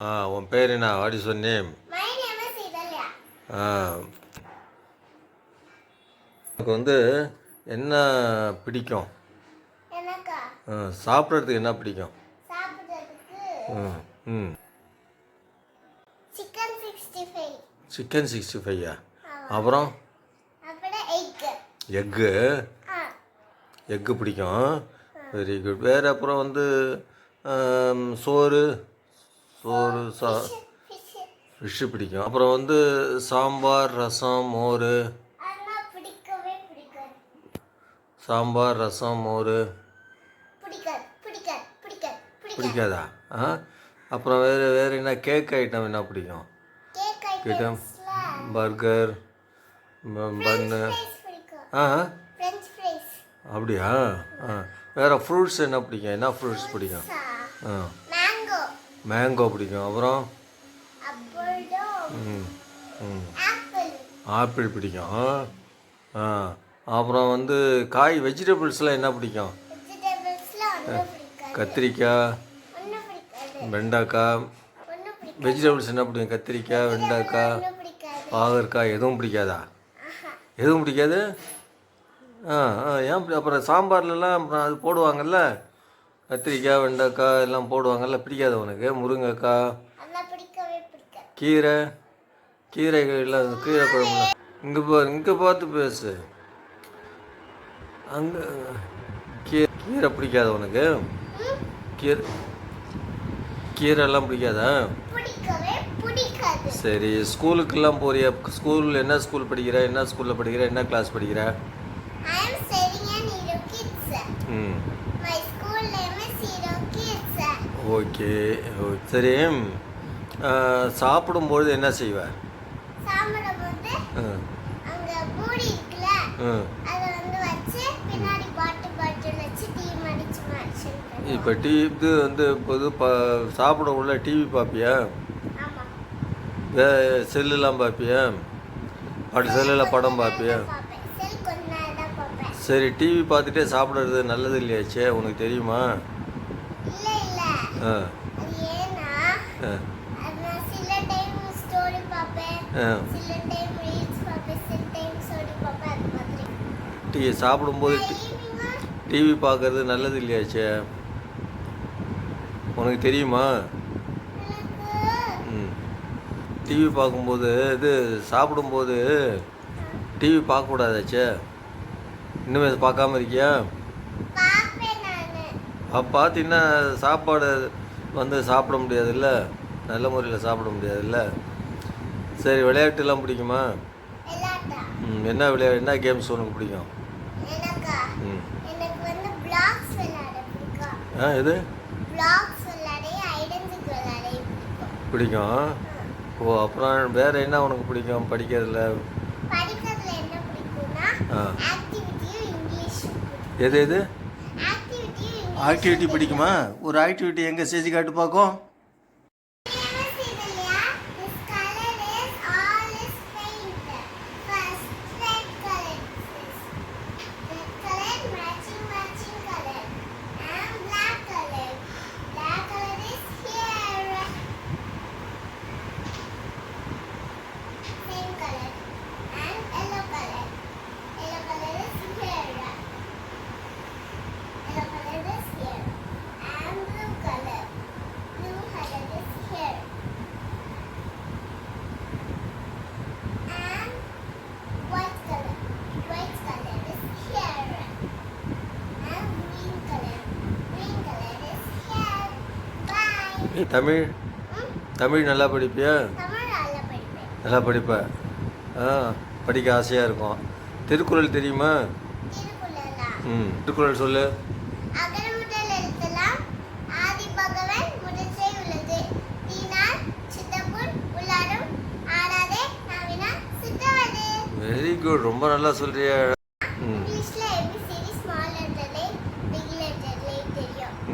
ஆ உன் பேர் என்ன? வாட் நேம் உனக்கு வந்து என்ன பிடிக்கும்? எனக்கா? சாப்பிட்றதுக்கு என்ன பிடிக்கும்? சாப்பிட்றதுக்கு ம் ம். Chicken sixty five chicken sixty ஃபைவா அப்புறம்? அப்புறம் எக் எக்கு எக்கு பிடிக்கும். வெரி குட் வேறு அப்புறம் வந்து சோறு? சோறு சா ஃபிஷ்ஷு பிடிக்கும். அப்புறம் வந்து சாம்பார் ரசம் மோர். சாம்பார் ரசம் மோர். பிடிக்காதா? ஆ? அப்புறம் வேறு வேறு என்ன கேக் ஐட்டம் என்ன பிடிக்கும்? ஐட்டம் பர்கர் பன்னு ஆ அப்படியா? ஆ. வேறு ஃப்ரூட்ஸ் என்ன பிடிக்கும்? என்ன ஃப்ரூட்ஸ் பிடிக்கும்? ஆ. மேங்கோ பிடிக்கும். அப்புறம்? அப்புறம் ம் ம். ஆப்பிள் பிடிக்கும். ஆ அப்புறம் வந்து காய் வெஜிடபிள்ஸ்லாம் என்ன பிடிக்கும்? கத்திரிக்காய். வெண்டைக்காய். வெஜிடபிள்ஸ் என்ன பிடிக்கும்? கத்திரிக்காய் வெண்டைக்காய். பாகற்காய் எதுவும் பிடிக்காதா? எதுவும் பிடிக்காது? ஆ ஆ. ஏன் அப்புறம் சாம்பார்லலாம் அப்புறம் அது போடுவாங்கல்ல? கத்திரிக்காய் வெண்டைக்காய் எல்லாம் போடுவாங்கல்ல பிடிக்காது உனக்கு? முருங்கைக்காய் கீரை கீரைகள்லாம் கீரை குழம்புல. இங்கே பா இங்கே பார்த்து பேசு. அங்கே கீரை கீரை பிடிக்காது உனக்கு? கீரை கீரைலாம் பிடிக்காதா? சரி ஸ்கூலுக்கெல்லாம் போறியா? ஸ்கூல் என்ன ஸ்கூல் படிக்கிற? என்ன ஸ்கூலில் படிக்கிற? என்ன கிளாஸ் படிக்கிற. ம். ஓகே சரி. ஆ, சாப்பிடும்பொழுது என்ன செய்வ? சாப்பிடும்போது இப்போ டீ இது வந்து பொது ப சாப்பிட உள்ள டிவி பார்ப்பியா செல்லுலாம் பார்ப்பியா அப்படி செல்லில் படம் பார்ப்பியா சரி டிவி பார்த்துட்டே சாப்பிட்றது நல்லது இல்லையாச்சே உனக்கு தெரியுமா? ஆ. ஆ. டீ சாப்பிடும்போது டிவி பார்க்கறது நல்லது இல்லையாச்சே உனக்கு தெரியுமா? ம். டிவி பார்க்கும்போது இது சாப்பிடும்போது டிவி பார்க்கக்கூடாதாச்சே இன்னுமே அதை பார்க்காம இருக்கியா? அப்போ பார்த்தீங்கன்னா சாப்பாடு வந்து சாப்பிட முடியாதுல்ல? நல்ல முறையில் சாப்பிட முடியாதுல்ல? சரி விளையாட்டுலாம் பிடிக்குமா? ம் என்ன விளையாட்டு என்ன கேம்ஸ் உனக்கு பிடிக்கும்? ம். ஆ எது? பிடிக்கும். ஓ அப்புறம் வேறு என்ன உனக்கு பிடிக்கும்? படிக்கிறதுல? ஆ. எது எது? ஆக்டிவிட்டி பிடிக்குமா? ஒரு ஆக்டிவிட்டி எங்கே செஞ்சு காட்டு பார்க்கும் தமிழ் தமிழ் நல்லா படிப்பியா? நல்லா படிப்ப. ஆ படிக்க ஆசையாக இருக்கும். திருக்குறள் தெரியுமா? ம் திருக்குறள் சொல்லு. வெரி குட் ரொம்ப நல்லா சொல்றிய. ம்.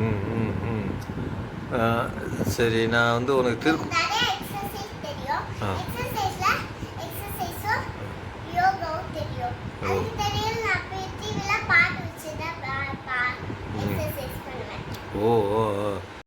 ம் ம். சரி நான் வந்து உனக்கு திரு ஆ.